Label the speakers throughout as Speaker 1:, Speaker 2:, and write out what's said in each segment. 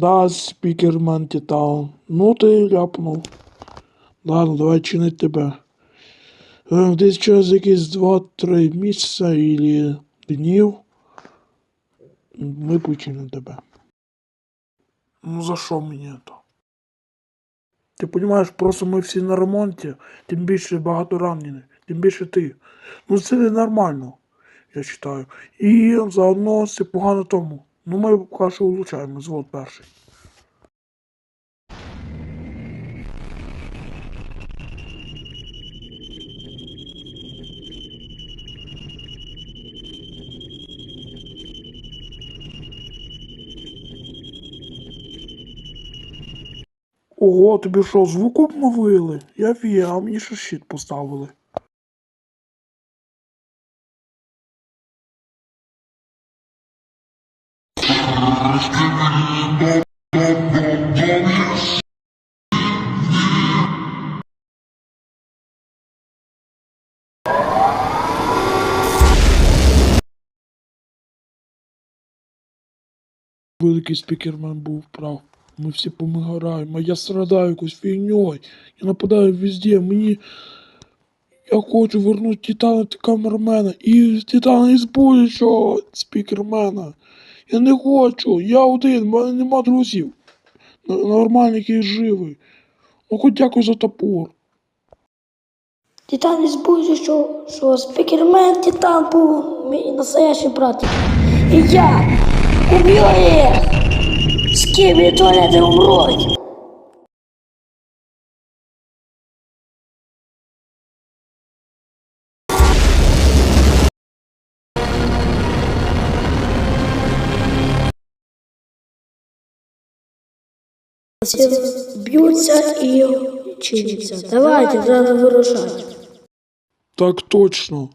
Speaker 1: Да, спікермен Титан. Ну ти ляпнув. Ладно, давай чинить тебе. Е, Десь через якісь 2-3 місяця і днів ми починимо тебе. Ну за що мені то? Ти розумієш, просто ми всі на ремонті, тим більше багато ранених, тим більше ти. Ну це ненормально, я вважаю. І заодно це погано тому. Ну ми краще влучаємо, звод перший. Ого, тобі що, звук обновили? Я вія, а мені ще щит поставили. Великий спікермен був прав. Ми всі помираємо, я страдаю якоюсь фігньою. Я нападаю везде, мені. Я хочу вернути Титана та камермена і Титана із будущого спікермена. Я не хочу, я один, в мене нема друзів. Нормальний і живий. Ну хоч дякую за топор.
Speaker 2: Титан із будущого, що спікермен Титан був мій настоящий брат. І я убила їх! З ким і туалети умруть! Всі б'ються і чиняться. Давайте, треба вирушати.
Speaker 1: Так точно.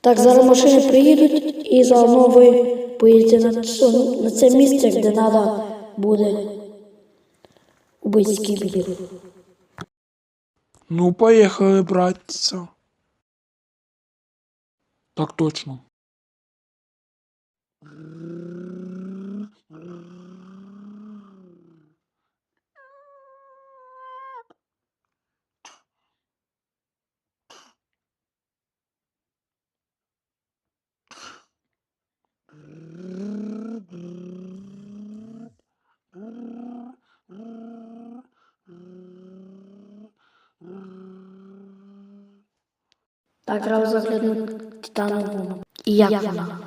Speaker 2: Так, зараз машини приїдуть і заодно ви поїдете на, цю- на це місце, де треба буде убити скібідів.
Speaker 1: Ну, поїхали, братця. Так точно.
Speaker 2: Так, треба заглянути титанову. І як вона?